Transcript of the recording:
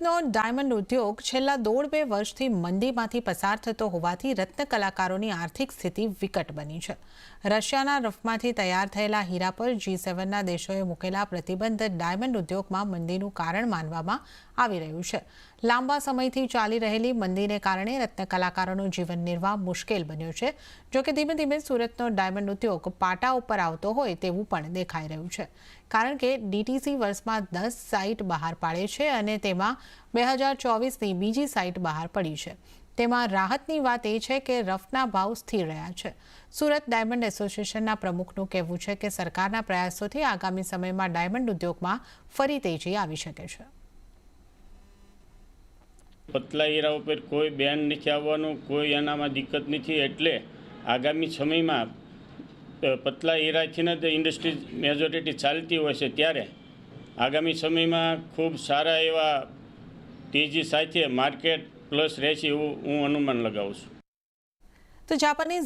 સુરતનો ડાયમંડ ઉદ્યોગ છેલ્લા દોઢ બે વર્ષથી મંદીમાંથી પસાર થતો હોવાથી રત્ન કલાકારોની આર્થિક સ્થિતિ વિકટ બની છે. રશિયાના રફમાંથી તૈયાર થયેલા હીરા પર જી સેવનના દેશોએ મૂકેલા પ્રતિબંધ ડાયમંડ ઉદ્યોગમાં મંદીનું કારણ માનવામાં આવી રહ્યું છે. લાંબા સમયથી ચાલી રહેલી મંદીને કારણે રત્ન કલાકારોનું જીવન નિર્વાહ મુશ્કેલ બન્યો છે. જોકે ધીમે ધીમે સુરતનો ડાયમંડ ઉદ્યોગ પાટા ઉપર આવતો હોય તેવું પણ દેખાઈ રહ્યું છે. કારણ કે ડીટીસી વર્ષમાં દસ સાઇટ બહાર પાડે છે અને તેમાં બે હજાર ચોવીસની બીજી સાઇટ બહાર પડી છે. તેમાં રાહતની વાત એ છે કે રફના ભાવ સ્થિર રહ્યા છે. સુરત ડાયમંડ એસોસિએશનના પ્રમુખનું કહેવું છે કે સરકારના પ્રયાસોથી આગામી સમયમાં ડાયમંડ ઉદ્યોગમાં ફરી તેજી આવી શકે છે. પતલા હીરા ઉપર કોઈ બેન નથી આવવાનું, કોઈ એનામાં દિક્કત નથી, એટલે આગામી સમયમાં પતલા હીરાથી ને ઇન્ડસ્ટ્રી મેજોરિટી ચાલતી હોય છે, ત્યારે આગામી સમયમાં ખૂબ સારા એવા તેજી સાથે માર્કેટ પ્લસ રહેશે એવું હું અનુમાન લગાવું છું. તો જાપાનીઝ